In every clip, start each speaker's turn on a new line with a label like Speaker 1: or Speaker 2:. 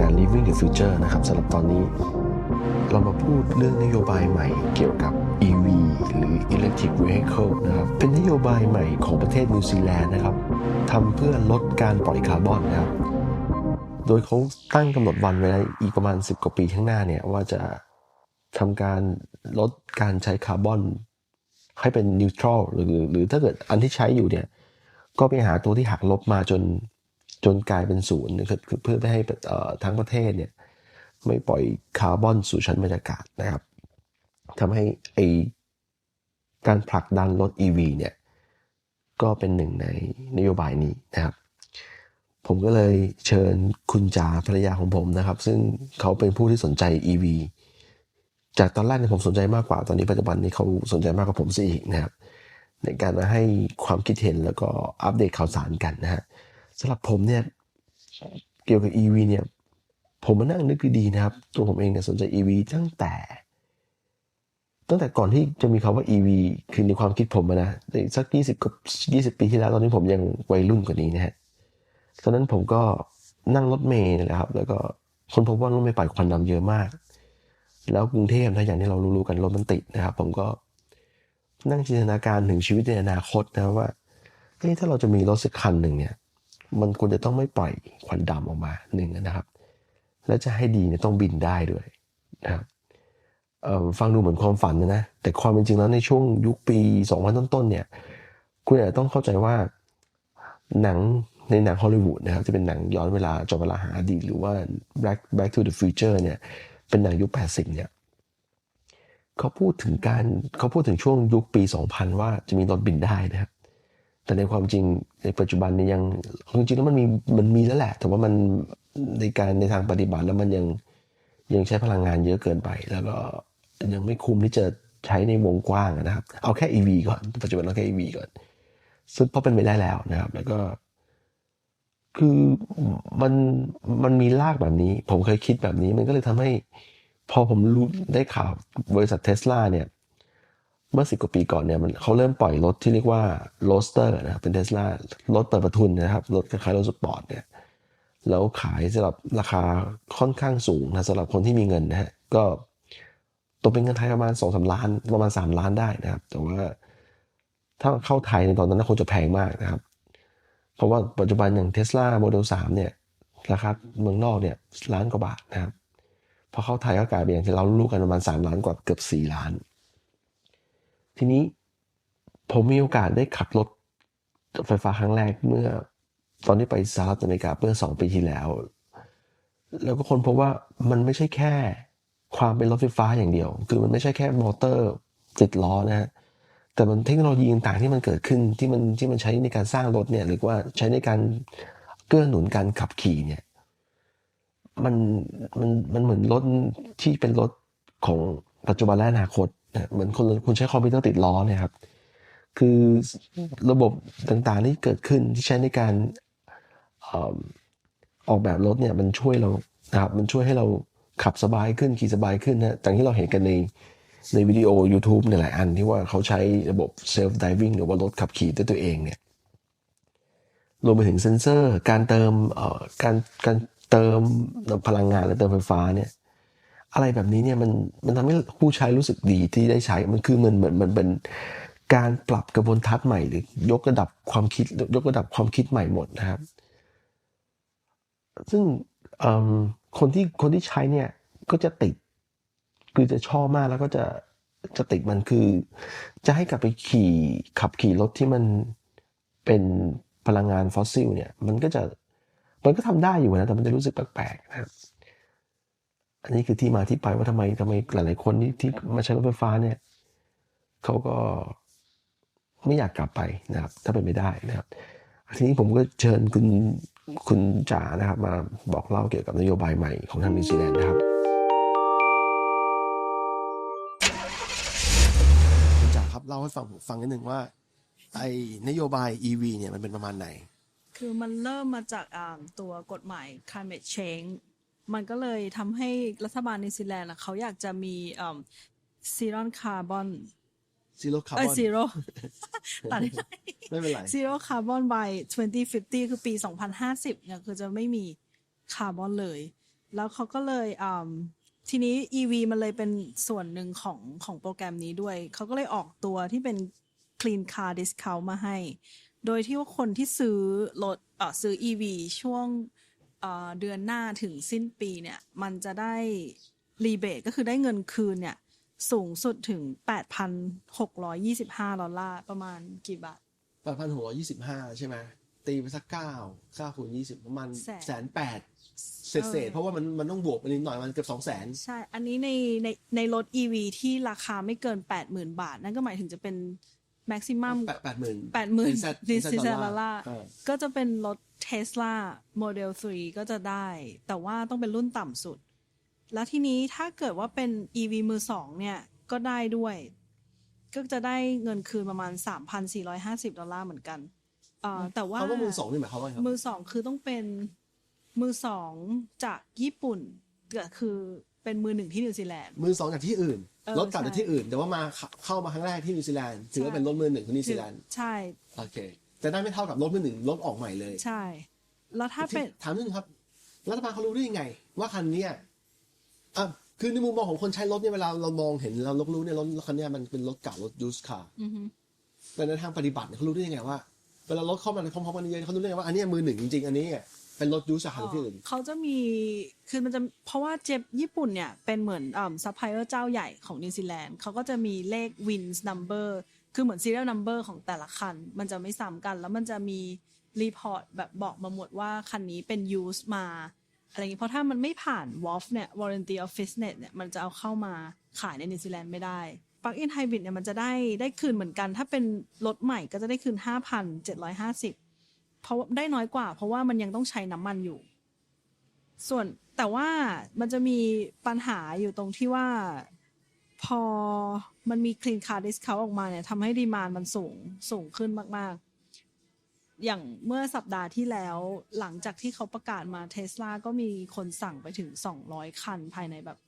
Speaker 1: การ Living the Future นะครับสำหรับตอนนี้ เรามาพูดเรื่องนโยบายใหม่เกี่ยวกับ EV หรือ Electric Vehicle นะครับเป็นนโยบายใหม่ของประเทศนิวซีแลนด์นะครับทำเพื่อลดการปล่อยคาร์บอนนะครับโดยเขาตั้งกำหนดวันไว้อีกประมาณ 10 กว่าปีข้างหน้าเนี่ยว่าจะทำการลดการใช้คาร์บอน ให้เป็นนิวทรัลหรือหรือถ้าเกิดอันที่ใช้อยู่เนี่ยก็ไปหาตัวที่หักลบมาจน จนกลายเป็นศูนย์นะครับคือเพื่อไม่ให้ทั้งประเทศเนี่ยไม่ปล่อยคาร์บอนสู่ชั้นบรรยากาศนะครับทำให้ไอการผลักดันรถ EV เนี่ยก็เป็นหนึ่งในนโยบายนี้นะครับ ผมก็เลยเชิญคุณจ๋าภรรยาของผมนะครับ ซึ่งเขาเป็นผู้ที่สนใจ EV จากตอนแรกเนี่ยผมสนใจมากกว่า ตอนนี้ปัจจุบันนี้เขาสนใจมากกว่าผมซะอีกนะครับ ในการมาให้ความคิดเห็นแล้วก็อัปเดตข่าวสารกันนะฮะ สำหรับผมเนี่ยเกี่ยวกับ EV เนี่ยผมมานั่งนึกดีๆนะครับ ตัวผมเองเนี่ยสนใจ EV ตั้งแต่ ตั้งแต่ก่อนที่จะมีคำว่า EV คือในความคิดผมอะนะในสัก 20กับ 20 ปีที่แล้วตอนนี้ผมยังวัยรุ่นกว่านี้นะฮะตอนนั้นผมก็นั่งรถเมล์นี่แหละครับ แล้วก็คนพบว่ารถเมล์ปล่อยควันดำเยอะมาก แล้วกรุงเทพนะอย่างที่เรารู้ๆกันรถมันติดนะครับ ผมก็นั่งจินตนาการถึงชีวิตในอนาคตนะว่าเฮ้ยถ้าเราจะมีรถสักคันหนึ่งเนี่ย มันควรจะต้องไม่ปล่อยควันดำออกมาหนึ่งนะครับ และจะให้ดีเนี่ยต้องบินได้ด้วยนะครับฟังดูเหมือนความฝันนะนะแต่ความเป็นจริงแล้วในช่วงยุคปี 2000 ต้นๆเนี่ยคุณอาจจะต้องเข้าใจว่าหนังในหนังฮอลลีวูดนะครับจะเป็นหนังย้อนเวลาจอเวลาหาอดีตหรือว่า Back Back to the Future เนี่ยเป็นหนังยุค 80 เนี่ยเขาพูดถึงการเขาพูดถึงช่วงยุคปี 2000 ว่าจะมีรถบินได้นะครับ แต่ในความจริงในปัจจุบันนี่ยยังจริงๆแล้วมันมีมันมีแล้วแหละ แต่ว่ามันในการในทางปฏิบัติแล้วมันยังยังใช้พลังงานเยอะเกินไป แล้วก็ยังไม่คุ้มที่จะใช้ในวงกว้างนะครับ เอาแค่ EV ก่อน ปัจจุบันเอาแค่ EV ก่อน ซึ่งพราะเป็นไปได้แล้วนะครับ แล้วก็คือมันมันมีลากแบบนี้ ผมเคยคิดแบบนี้ มันก็เลยทำให้ พอผมรู้ได้ข่าวบริษัทเทสลาเนี่ย เมื่อสิบกว่าปีก่อนเนี่ยมันเขาเริ่มปล่อยรถที่เรียกว่าโรสเตอร์นะครับเป็นเทสลารถเปิดประทุนนะครับรถคล้ายๆรถสปอร์ตเนี่ยแล้วขายสำหรับราคาค่อนข้างสูงนะสำหรับคนที่มีเงินนะฮะก็ตกเป็นเงินไทยประมาณสองสาล้านประมาณสามล้านได้นะครับ แต่ว่าถ้าเข้าไทยในตอนนั้นคงจะแพงมากนะครับ เพราะว่าปัจจุบันอย่างเทสลาโมเดลสามเนี่ยราคาเมืองนอกเนี่ยล้านกว่าบาทนะครับพอเข้าไทยก็กลายเป็นอย่างที่เรารู้กันประมาณสามล้านกว่าเกือบสี่ล้าน ทีนี้ผมมีโอกาสได้ขับรถไฟฟ้าครั้งแรกเมื่อ ตอนที่ไปสหรัฐอเมริกาเมื่อสองปีที่แล้ว แล้วก็คนพบว่ามันไม่ใช่แค่ความเป็นรถไฟฟ้าอย่างเดียว คือมันไม่ใช่แค่มอเตอร์ติดล้อนะฮะแต่มันเทคโนโลยีต่างๆที่มันเกิดขึ้นที่มันที่มันใช้ในการสร้างรถเนี่ยหรือว่าใช้ในการเกื้อหนุนการขับขี่เนี่ยมันมันมันเหมือนรถที่เป็นรถของปัจจุบันและอนาคต เหมือนคนคุณใช้คอมพิวเตอร์ติดล้อเนี่ยครับ คือระบบต่างๆที่เกิดขึ้นที่ใช้ในการออกแบบรถเนี่ยมันช่วยเรานะครับมันช่วยให้เราขับสบายขึ้นขี่สบายขึ้นนะจากที่เราเห็นกันในในวิดีโอ YouTube ในหลายอันที่ว่าเขาใช้ระบบ self driving หรือว่ารถขับขี่ด้วยตัวเองเนี่ยรวมไปถึงเซ็นเซอร์ การเติมการการเติมพลังงานและเติมไฟฟ้าเนี่ย อะไรแบบนี้เนี่ยมันมันทำให้ผู้ใช้รู้สึกดีที่ได้ใช้มันคือมันเหมือนมันเป็นการปรับกระบวนทัศน์ใหม่หรือยกระดับความคิดยกระดับความคิดใหม่หมดนะครับ ซึ่งคนที่คนที่ใช้เนี่ยก็จะติด คือจะชอบมากแล้วก็จะจะติดมันคือ จะให้กลับไปขี่ขับขี่รถที่มันเป็นพลังงานฟอสซิลเนี่ย มันก็จะมันก็ทำได้อยู่นะแต่มันจะรู้สึกแปลกๆนะครับ อันนี้คือที่มาที่ไปว่าทำไมทำไมหลาย ๆ คนที่ที่มาใช้รถไฟฟ้าเนี่ยเขาก็ไม่อยากกลับไปนะครับ ถ้าเป็นไม่ได้นะครับทีนี้ผมก็เชิญคุณคุณจ๋านะครับ มาบอกเล่าเกี่ยวกับนโยบายใหม่ของทางนิวซีแลนด์นะครับคุณจ๋าครับเล่าให้ฟังผมฟังนิดนึงว่าไอ้นโยบาย EV เนี่ยมันเป็นประมาณไหน
Speaker 2: คือมันเริ่มมาจากอ่าตัวกฎหมาย climate change มันก็เลยทำให้รัฐบาลนิวซีแลนด์อะเขาอยากจะมีอ่าซีรอนคาร์บอน
Speaker 1: Zero
Speaker 2: เอ้ย
Speaker 1: Carbon
Speaker 2: ซีโร่ตัดได้
Speaker 1: ไม่เป็นไร
Speaker 2: ซีโร่คาร์บอน by 2050 คือปี 2050เนี่ยคือจะไม่มีคาร์บอนเลย แล้วเขาก็เลยอ่าทีนี้ EV มันเลยเป็นส่วนหนึ่งของของโปรแกรมนี้ด้วย เขาก็เลยออกตัวที่เป็น Clean Car Discount มาให้ โดยที่ว่าคนที่ซื้อรถเอ่อซื้อ EV ช่วง เอ่อเดือนหน้าถึงสิ้นปีเนี่ยมันจะได้รีเบทก็คือได้เงินคืนเนี่ยสูงสุดถึง 8,625 ดอลลาร์ประมาณกี่บาท
Speaker 1: แปดพันหกร้อยยี่สิบห้าใช่ไหมตีไปสักเก้าเก้าคูณยี่สิบประมาณ
Speaker 2: แสน
Speaker 1: แสนแปดเศษเศษๆเพราะว่ามันมันต้องบวกไปนิดหน่อยมันเกือบสองแสน
Speaker 2: ใช่ อันนี้ในในในรถ EV ที่ราคาไม่เกิน 80,000 บาท นั่นก็หมายถึงจะเป็น maximum
Speaker 1: แปดแปดหมื่น
Speaker 2: 80,000
Speaker 1: เป็นแสน
Speaker 2: ดิ
Speaker 1: เป็น
Speaker 2: ซิ
Speaker 1: แส
Speaker 2: เซ
Speaker 1: น
Speaker 2: ลล่า
Speaker 1: เออ
Speaker 2: ก็จะเป็นรถ Tesla Model 3ก็จะได้ แต่ว่าต้องเป็นรุ่นต่ำสุด แล้วทีนี้ถ้าเกิดว่าเป็น EV มือสองเนี่ย ก็ได้ด้วย ก็จะได้เงินคืนประมาณ 3,450 ดอลลาร์เหมือนกันเอ่อแต่ว่า
Speaker 1: คำว่ามือสองนี่หมายความว่าไงครับ
Speaker 2: มือสองคือต้องเป็นมือสองจากญี่ปุ่นก็คือเป็นมือหนึ่งที่นิวซีแลนด์
Speaker 1: มือสองจากที่อื่น
Speaker 2: เออ
Speaker 1: รถกลับจาก
Speaker 2: ใช่
Speaker 1: ที่อื่น แต่ว่ามาเข้าเข้ามาครั้งแรกที่นิวซีแลนด์ถือว่าเป็นรถมือหนึ่งของนิวซีแลนด์
Speaker 2: ใช่
Speaker 1: โอเคแต่ได้ไม่เท่ากับรถมือหนึ่งรถออกใหม่เลย
Speaker 2: ใช่ แล้วถ้าเป็น
Speaker 1: ถามนิดนึงครับรัฐบาลเขารู้ได้ยังไง ว่าคันเนี้ยอะคือในมุมมองของคนใช้รถเนี่ยเวลาเรามองเห็นเราลบรู้เนี่ยรถคันเนี้ยมันเป็นรถเก่ารถยูสคาร์
Speaker 2: อือฮึ
Speaker 1: แต่ในทางปฏิบัติเนี่ยเขารู้ได้ยังไงว่าเวลารถเข้ามาในพร้อมๆกันเยอะๆเขารู้ได้ยังไงว่าอันเนี้ยมือหนึ่งจริงๆอันนี้ เป็นรถยูสคาร์ที่อื่น
Speaker 2: เขาจะมีคือมันจะเพราะว่าเจ็บญี่ปุ่นเนี่ย เป็นเหมือนอ่าซัพพลายเออร์เจ้าใหญ่ของนิวซีแลนด์เขาก็จะมีเลข wins number คือเหมือน serial number ของแต่ละคัน มันจะไม่ซ้ำกัน แล้วมันจะมีรีพอร์ตแบบบอกมาหมดว่าคันนี้เป็น use มาอะไรอย่างนี้เพราะถ้ามันไม่ผ่าน WOF เนี่ย warranty of fitness เนี่ยมันจะเอาเข้ามาขายในนิวซีแลนด์ไม่ได้ plug-in hybrid เนี่ยมันจะได้ได้คืนเหมือนกัน ถ้าเป็นรถใหม่ก็จะได้คืน 5,750 เพราะว่าได้น้อยกว่า เพราะว่ามันยังต้องใช้น้ำมันอยู่ ส่วนแต่ว่ามันจะมีปัญหาอยู่ตรงที่ว่าพอมันมี clean car discount ออกมาเนี่ยทำให้ดีมานมันสูงสูงขึ้นมาก ๆ อย่างเมื่อสัปดาห์ที่แล้ว หลังจากที่เขาประกาศมาเทสลาก็มีคนสั่งไปถึง 200 คันภายในแบบ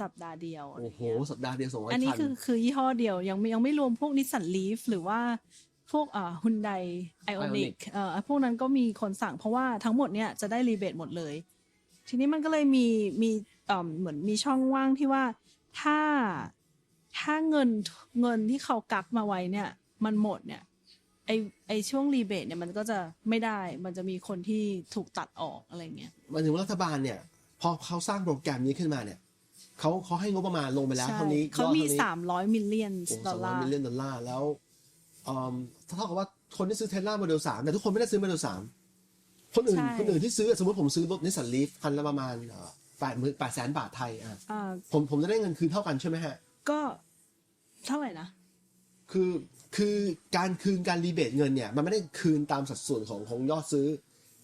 Speaker 2: สัปดาห์เดียวอะไร
Speaker 1: โอ้โห
Speaker 2: เงี้ย
Speaker 1: สัปดาห์เดียวสองร้อย
Speaker 2: อันนี้
Speaker 1: คัน
Speaker 2: คือคือยี่ห้อเดียวยังไม่ยังไม่รวมพวกนิสสันลีฟหรือว่า พวกอ่าฮุนไดไอออนิก
Speaker 1: Ioniq
Speaker 2: เอ่อพวกนั้นก็มีคนสั่งเพราะว่าทั้งหมดเนี่ยจะได้รีเบทหมดเลย ทีนี้มันก็เลยมีมีเอ่อเหมือนมีช่องว่างที่ว่าถ้าถ้าเงินเงินที่เขากักมาไว้เนี่ย มันหมดเนี่ย ไอไอช่วงรีเบทเนี่ยมันก็จะไม่ได้มันจะมีคนที่ถูกตัดออกอะไรเงี้ย
Speaker 1: หมายถึงว่ารัฐบาลเนี่ย พอเขาสร้างโปรแกรมนี้ขึ้นมาเนี่ยเขาเขาให้งบประมาณลงไปแล้ว
Speaker 2: ใช่
Speaker 1: เท่านี้
Speaker 2: เขามี
Speaker 1: ยอดท่นี้
Speaker 2: สามร้อยมิลเลียน
Speaker 1: โอ้
Speaker 2: ดอ
Speaker 1: สอ
Speaker 2: ล
Speaker 1: งร้อ
Speaker 2: ลายร์
Speaker 1: มิลเลียนดอลลาร์แล้วอืม เท่ากับว่าคนที่ซื้อเทสลาโมเดลสามแต่ทุกคนไม่ได้ซื้อโมเดลสามคนอื่น
Speaker 2: ใช่
Speaker 1: คนอื่นที่ซื้อสมมติผมซื้อรถนิสสันลีฟคันละประมาณแปดหมื่นแปดแสนบาทไทยอะ
Speaker 2: อ่า
Speaker 1: ผมผมจะได้เงินคืนเท่ากันใช่ไหมฮะ
Speaker 2: ก็เท่าไหร่นะ
Speaker 1: คือคือการคืนการรีเบทเงินเนี่ย มันไม่ได้คืนตามสัดส่วนของของยอดซื้อ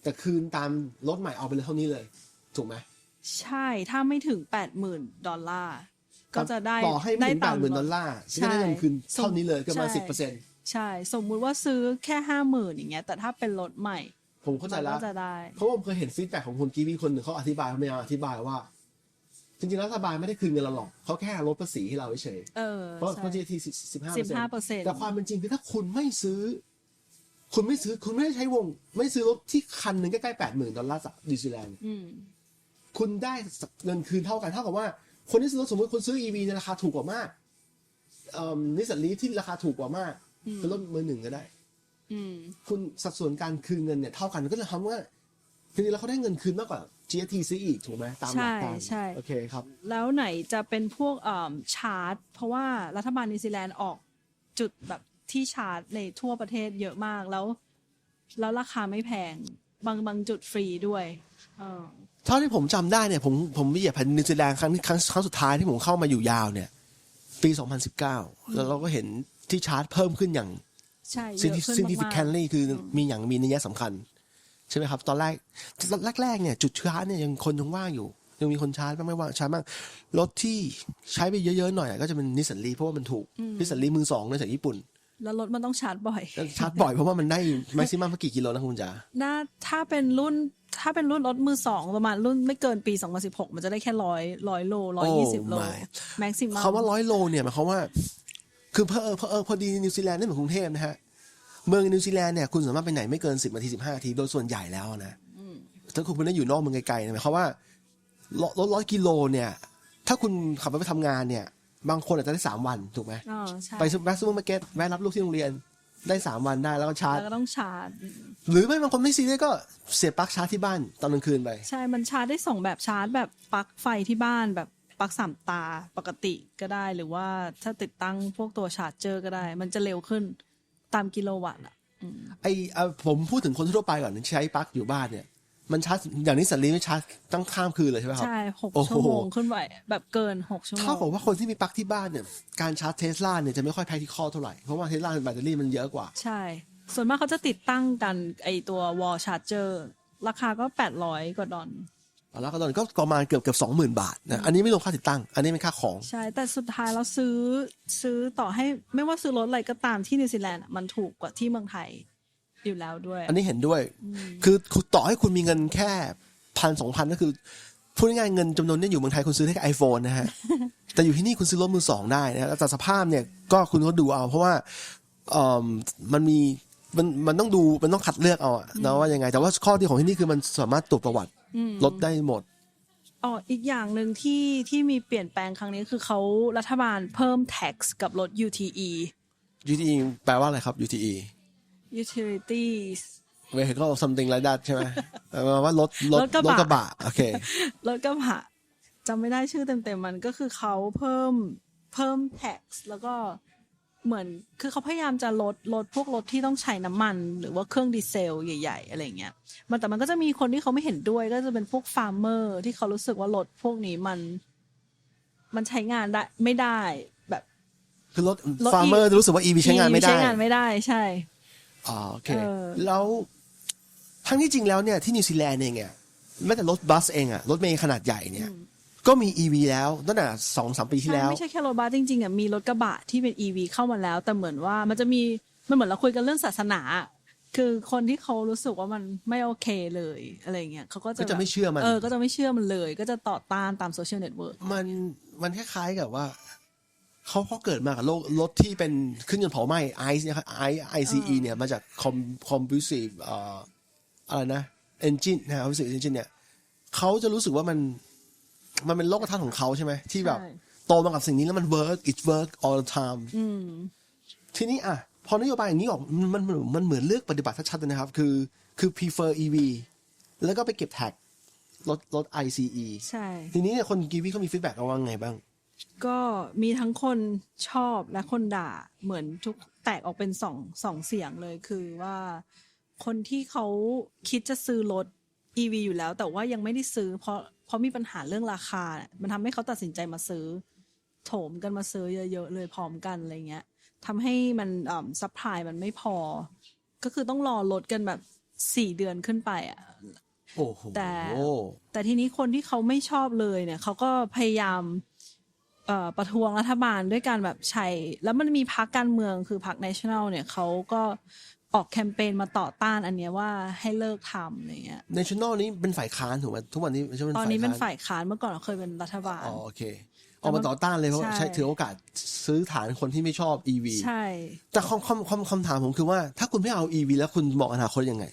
Speaker 1: แต่คืนตามรถใหม่เอาไปเลยเท่านี้เลย ถูกไหม
Speaker 2: ใช่ถ้าไม่ถึงแปดหมื่นดอลลาร์ ก็จะได้
Speaker 1: ต่อให้ไม่ถึงแป
Speaker 2: ตา
Speaker 1: ดหมื่นดอลลาร์ก็ได้เงินคืนเท่านี้เลยก็ประมาณ
Speaker 2: ใช่
Speaker 1: สิบเปอร์เซ็นต์
Speaker 2: ใช่ สมมุติว่าซื้อแค่ห้าหมื่นอย่างเงี้ย แต่ถ้าเป็นรถใหม่
Speaker 1: ผมเข้าใจ
Speaker 2: มัน
Speaker 1: แล้
Speaker 2: ก็
Speaker 1: ว
Speaker 2: จะได้
Speaker 1: เพราะว่าผมเคยเห็นฟีดแบ็ของคนกีวีคนหนึ่งเขาอธิบายเขาไม่เอาอธิบายว่า จริงๆแล้วรัฐบาลไม่ได้คืนเงินเราหรอกเขาแค่ลดภาษีให้เราเฉย
Speaker 2: เออ
Speaker 1: ๆเพราะ
Speaker 2: ใช่
Speaker 1: เพราะ GT สิบห้า
Speaker 2: สิบห้าเปอร์เซ็นต์
Speaker 1: แต่ความเป็นจริงคือถ้าคุณไม่ซื้อ คุณไม่ซื้อคุณไม่ได้ใช้วง ไม่ซื้อรถที่คันหนึ่งใกล้ๆแปดหมื่นดอลลาร์จากนิวซีแลนด์
Speaker 2: อืม
Speaker 1: คุณได้เงินคืนเท่ากันเท่ากับว่า คนที่ซื้อรถสมมติคนซื้อ EV ในราคาถูกกว่ามากเอ่อนิสสันลีฟที่ราคาถูกกว่ามาก
Speaker 2: อืม
Speaker 1: เป็นรถมือหนึ่งก็ได้
Speaker 2: อืม
Speaker 1: คุณสัดส่วนการคืนเงินเนี่ยเท่ากันก็จะทำว่าจริงๆแล้วเขาได้เงินคืนมากกว่า GST ซื้ออีกถูกไหมตามหลักการ
Speaker 2: ใช่ใช่
Speaker 1: โอเคครับ
Speaker 2: แล้วไหนจะเป็นพวกเอ่อชาร์จ เพราะว่ารัฐบาลนิวซีแลนด์ออกจุดแบบที่ชาร์จในทั่วประเทศเยอะมากแล้ว แล้วราคาไม่แพง บางบางจุดฟรีด้วยเออ
Speaker 1: เท่าที่ผมจำได้เนี่ยผมผมไปเหยียบแผ่นนิวซีแลนด์ครั้งครั้งครั้งสุดท้ายที่ผมเข้ามาอยู่ยาวเนี่ย ปี 2019 แล้วเราก็เห็น ที่ชาร์จเพิ่มขึ้นอย่าง
Speaker 2: ใช่เย
Speaker 1: ซิ
Speaker 2: อะขึ้น
Speaker 1: ซิน
Speaker 2: มาก
Speaker 1: ดิฟิแคนลี่คือมีอย่างมีนัยสำคัญ ใช่ไหมครับ ตอนแรกแรกๆเนี่ยจุดชาร์จเนี่ยยังคนยังว่างอยู่ ยังมีคนชาร์จบ้างไม่ว่างชาร์จบ้างรถที่ใช้ไปเยอะๆหน่อยก็จะเป็นนิสสันลีเพราะว่ามันถูกนิสสันลีมือสองในจากญี่ปุ่น
Speaker 2: ๆแล้วรถมันต้องชาร์จบ่อย
Speaker 1: แล้วชาร์จบ่อยเพราะว่ามันได้แม็กซิมัมกี่กิโลนะคุณจ๋า
Speaker 2: น่าถ้าเป็นรุ่นถ้าเป็นรุ่นรถมือสองประมาณรุ่นไม่เกินปี 2016 มันจะได้แค่ร้อยร้อยโลร้อยยี่สิบโล
Speaker 1: my
Speaker 2: แม็กซิมัม
Speaker 1: คำว่าร้อยโลเนี่ยหมายความว่า คือเพอเออเพอเออพอดีนิวซีแลนด์ไม่เหมือนกรุงเทพนะฮะ เมืองนิวซีแลนด์เนี่ยคุณสามารถไปไหนไม่เกินสิบนาทีสิบห้านาทีโดยส่วนใหญ่แล้วนะถ้าคุณไม่ได้อยู่นอกเมืองไกลๆนะหมายความว่ารถรถร้อยกิโลเนี่ย ถ้าคุณขับรถไปทำงานเนี่ย บางคนอาจจะได้สามวันถูกไหม
Speaker 2: อ๋อใช่
Speaker 1: ไปซูเปอร์ซูเปอร์มาร์เก็ตแวะรับลูกที่โรงเรียนได้สามวันได้แล้วก็ชาร์จ
Speaker 2: แล้วก็ต้องชาร์จ
Speaker 1: หรือไม่บางคนไม่ซีเรียสก็เสียบปลั๊กชาร์จที่บ้านตอนกลางคืนไป
Speaker 2: ใช่ มันชาร์จได้สองแบบชาร์จแบบปลั๊กไฟที่บ้านแบบ ปลั๊กสามตาปกติก็ได้หรือว่าถ้าติดตั้งพวกตัวชาร์จเจอร์ก็ได้ มันจะเร็วขึ้นตามกิโลวัตต์อะอืม
Speaker 1: ไอเอ่อผมพูดถึงคนทั่วไปก่อนที่ใช้ปลั๊กอยู่บ้านเนี่ย มันชาร์จอย่างนี้สันลีไม่ชาร์จตั้งข้ามคืนเลยใช่ไหมครับ
Speaker 2: ใช่หก
Speaker 1: โอ้โห
Speaker 2: ชั่วโมงขึ้นไปแบบเกินหกชั่วโม
Speaker 1: เท่างกับว่าคนที่มีปลั๊กที่บ้านเนี่ยการชาร์จเทสลาเนี่ยจะไม่ค่อย practical เท่าไหร่ เพราะว่าเทสลาแบตเตอรี่มันเยอะกว่า
Speaker 2: ใช่ ส่วนมากเขาจะติดตั้งกันไอตัววอลชาร์จเจอร์ราคาก็แปดร้อยกว่าดอล
Speaker 1: แล้วก็ตอนนก็ประมาณเกือบเกือบสองหมื่นบาทนะอันนี้ไม่รวมค่าติดตั้ง อันนี้เป็นค่าของ
Speaker 2: ใช่ แต่สุดท้ายเราซื้อซื้อต่อให้ไม่ว่าซื้อรถอะไรก็ตามที่นิวซีแลนด์อะมันถูกกว่าที่เมืองไทยอยู่แล้วด้วย
Speaker 1: อันนี้เห็นด้วย คือคือต่อให้คุณมีเงินแค่พันสองพันก็คือพูดง่ายๆเงินจำนวนเนี้อยู่เมืองไทยคุณซื้อได้แค่ไอโฟนนะฮะ แต่อยู่ที่นี่คุณซื้อรถมือสองได้นะแล้วแต่สภาพเนี่ยก็คุณก็ดูเอา เพราะว่าเอ่อมันมีมันมันต้องดูมันต้องคัดเลือกเอาอะนะว่ายังไง แต่ว่าข้อดีของที่นี่คือมันสามารถตรวจประวัติ
Speaker 2: อืม
Speaker 1: รถได้หมด
Speaker 2: อ๋ออีกอย่างหนึ่งที่ที่มีเปลี่ยนแปลงครั้งนี้คือเขารัฐบาลเพิ่ม tax กับรถ UTE
Speaker 1: UTE แปลว่าอะไรครับ UTE
Speaker 2: utilities
Speaker 1: vehicle something like that ใช่ไหมแปลว่า รถรถ
Speaker 2: รถกระบะ
Speaker 1: รถกระบะโอเค
Speaker 2: รถกระบะจำไม่ได้ชื่อเต็มๆมันก็คือเขาเพิ่มเพิ่ม tax แล้วก็ เหมือนคือเขาพยายามจะลดลดพวกรถที่ต้องใช้น้ำมัน หรือว่าเครื่องดีเซล ใหญ่ ๆ อะไรเงี้ยมันแต่มันก็จะมีคนที่เขาไม่เห็นด้วย ก็จะเป็นพวกฟาร์มเมอร์ที่เขารู้สึกว่ารถพวกนี้มัน มันใช้งานได้ไม่ได้แบบ
Speaker 1: คือรถ
Speaker 2: รถ
Speaker 1: ฟาร์เมอร์รู้สึกว่า EV ใช้งานไม่ได้
Speaker 2: ใช้งานไม่ได้ใช่
Speaker 1: อ๋อโอเค
Speaker 2: เออ
Speaker 1: แล้วทั้งที่จริงแล้วเนี่ยที่นิวซีแลนด์เองเนี่ยแม้แต่รถบัสเองอะรถเมล์ขนาดใหญ่เนี่ย ก็มี EV แล้วตั้งแต่สองสามปีที่
Speaker 2: ใช่
Speaker 1: แล้ว
Speaker 2: ไม่ใช่แค่รถบัสจริงๆอะมีรถกระบะที่เป็น EV เข้ามาแล้ว แต่เหมือนว่ามันจะมีมันเหมือนเราคุยกันเรื่องศาสนา คือคนที่เขารู้สึกว่ามันไม่โอเคเลยอะไรเงี้ยเขาก็จะ
Speaker 1: ก็จะไม่เชื่อมัน
Speaker 2: เออก็จะไม่เชื่อมันเลย ก็จะต่อต้านตามโซเชียลเน็ตเวิร์ก
Speaker 1: มันมันคล้ายๆกับว่าเขาเขาเกิดมากับโลกรถที่เป็นเครื่องยนต์เผาไหม้ไอซ์เนี่ยไอไอซีเนี่ยมาจากคอมคอมพิวซีฟเอ่ออะไรนะเอนจินนะคอมพิวซีฟเอนจินเนี่ยเขาจะรู้สึกว่ามัน มันเป็นโลกทัศน์ของเขาใช่ไหมที่แบบ โตมากับสิ่งนี้แล้วมัน work it work all the time
Speaker 2: อืม
Speaker 1: ทีนี้อะ พอนโยบายอย่างนี้ออกมันมันมันเหมือนเลือกปฏิบัติชัดๆเลยนะครับ คือคือ prefer EV แล้วก็ไปเก็บแท็กรถรถ ICE
Speaker 2: ใช่
Speaker 1: ทีนี้เนี่ยคนกีวีเขามีฟีดแบ็กเอาว่าไงบ้าง
Speaker 2: ก็มีทั้งคนชอบและคนด่าเหมือนทุกแตกออกเป็นสองสองเสียงเลยคือว่า คนที่เขาคิดจะซื้อรถ EV อยู่แล้ว แต่ว่ายังไม่ได้ซื้อ เพราะเพราะมีปัญหาเรื่องราคาเนี่ยมันทำให้เขาตัดสินใจมาซื้อ โถมกันมาซื้อเยอะๆเลยพร้อมกันอะไรเงี้ยทำให้มันอ่าซัพพลายมันไม่พอ ก็คือต้องรอรถกันแบบสี่เดือนขึ้นไปอะ
Speaker 1: โอ้โห
Speaker 2: แต่แต่ทีนี้คนที่เขาไม่ชอบเลยเนี่ยเขาก็พยายามเอ่อประท้วงรัฐบาลด้วยการแบบใช้ แล้วมันมีพรรคการเมืองคือพรรค national เนี่ยเขาก็ ออกแคมเปญมาต่อต้านอันเนี้ยว่าให้เลิกทำอะไรเงี้ย
Speaker 1: ในชั่นอลนี้เป็นฝ่ายค้านถูกไหมทุกวันนี้ไม่ใช่เป็น
Speaker 2: ตอนนี้เป็น
Speaker 1: ค้า
Speaker 2: ฝ่ายค้านเมื่อก่อนเคยเป็นรัฐบาล
Speaker 1: อ๋อโอเคออกมาต่อต้านเลยเพราะว่า
Speaker 2: ใช่
Speaker 1: ใช้ถือโอกาสซื้อฐานคนที่ไม่ชอบ EV
Speaker 2: ใช่
Speaker 1: แต่คำคำคำคำถามผมคือว่า ถ้าคุณไม่เอา EV แล้วคุณมองอนาคตยังไง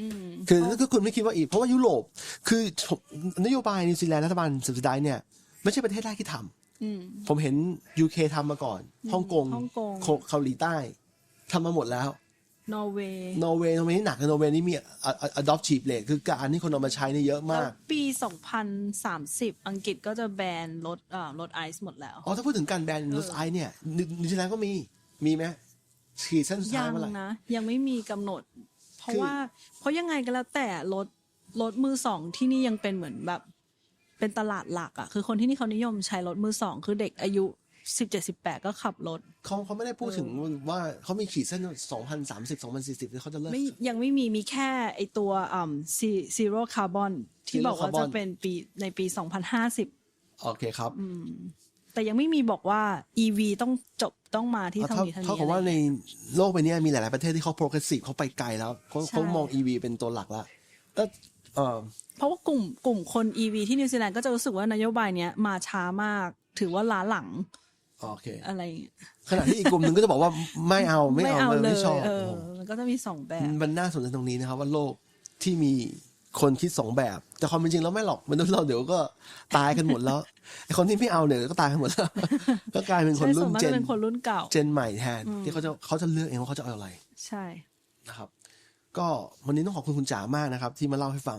Speaker 2: อืม
Speaker 1: คือถ้าคุณไม่คิดว่าอีกเพราะว่ายุโรป คือผมนโยบายนิวซีแลนด์รัฐบาลสุดท้ายเนี่ยไม่ใช่ประเทศแรกที่ทำ
Speaker 2: อืม
Speaker 1: ผมเห็น UK ทำมาก่อนฮ่องกง
Speaker 2: ฮ่องกง
Speaker 1: เกาเกาหลีใต้ทำมาหมดแล้ว
Speaker 2: นอร์เวย์
Speaker 1: นอร์เวย์นอร์เวย์นี่หนักนะนอร์เวย์นี่มี adoptive rate คือการที่คนเอามาใช้นี่เยอะ
Speaker 2: แล้ว
Speaker 1: มาก
Speaker 2: ปี 2030 อังกฤษก็จะแบนรถอ่ารถไอซ์หมดแล้ว
Speaker 1: อ๋อ ถ้าพูดถึงการแบนรถไอเนี่ยนินิวซีแลนด์ก็มีมีไหมขีดเส้นสุด
Speaker 2: ยั
Speaker 1: ท้าย
Speaker 2: ง
Speaker 1: เมื่อไหร่
Speaker 2: นะ ยังไม่มีกำหนด เพราะ
Speaker 1: คือ
Speaker 2: ว่า เพราะยังไงก็แล้วแต่รถรถมือสองที่นี่ยังเป็นเหมือนแบบ เป็นตลาดหลักอะ่ะ คือคนที่นี่เขานิยมใช้รถมือสอง คือเด็กอายุ สิบเจ็ดสิบแปดก็ขับรถ
Speaker 1: เขาเขาไม่ได้พูดถึงว่าเขามีขีดเส้น2030 2040ที่เขาจะเลิก
Speaker 2: ไม่ยังไม่มีมีแค่ไอตัวอ่าซีโร่คาร์บอนที่
Speaker 1: Zero
Speaker 2: บอกว่า
Speaker 1: carbon
Speaker 2: จะเป็นปีในปี2050
Speaker 1: โอเคครับ
Speaker 2: แต่ยังไม่มีบอกว่า EV ต้องจบต้องมาที่เท่า
Speaker 1: เท่า
Speaker 2: นี้เท่า
Speaker 1: เท่า
Speaker 2: นี้
Speaker 1: กับว่า
Speaker 2: อะไร
Speaker 1: ใน
Speaker 2: เงี้ย
Speaker 1: โลกใบนี้มีหลาย ๆ ประเทศที่เขาโปรเกรสซีฟเขาไปไกลแล้วเขา
Speaker 2: ใช่
Speaker 1: เขามอง EV เป็นตัวหลักแล้วแต่เออ
Speaker 2: เพราะว่ากลุ่มกลุ่มคน EV ที่นิวซีแลนด์ก็จะรู้สึกว่านโยบายเนี้ยมาช้ามาก ถือว่าล้าหลัง
Speaker 1: โอเค
Speaker 2: อะไรอย่างเงี้ย
Speaker 1: ขณะที่อีกกลุ่มหนึ่งก็จะบอกว่าไม่เอาไม่เอา
Speaker 2: เล
Speaker 1: ไม่
Speaker 2: ย
Speaker 1: ชอบ
Speaker 2: เออ
Speaker 1: โอ้โห
Speaker 2: มันก็จะมีสองแบบ
Speaker 1: มันน่าสนใจตรงนี้นะครับ ว่าโลกที่มีคนคิดสองแบบ แต่ความเป็นจริงแล้วไม่หรอกมนุษย์เราเดี๋ยวก็ตายกันหมดแล้วไอคนที่ไม่เอาเนี่ยก็ตายกันหมดแล้ว ก็กลายเป็นคน
Speaker 2: ใช่ส่
Speaker 1: รุ่
Speaker 2: วน
Speaker 1: น
Speaker 2: มาก
Speaker 1: เจ
Speaker 2: จะ
Speaker 1: น
Speaker 2: เป็นคนรุ่นเก่า
Speaker 1: เจนใหม่แทน ที่เขาจะเขาจะเลือกเองว่าเขาจะเอาอะไร
Speaker 2: ใช่
Speaker 1: นะครับ ก็วันนี้ต้องขอบคุณคุณจ๋ามากนะครับ ที่มาเล่าให้ฟัง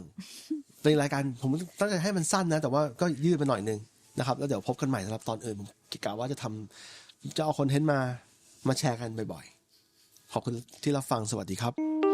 Speaker 1: เป็นรายการผมตั้งใจให้มันสั้นนะ แต่ว่าก็ยืดไปหน่อยนึง นะครับ แล้วเดี๋ยวพบกันใหม่สำหรับตอนอื่นผมกะว่าจะทำจะเอาคอนเทนต์มามาแชร์กันบ่อยๆ ขอบคุณที่รับฟังสวัสดีครับ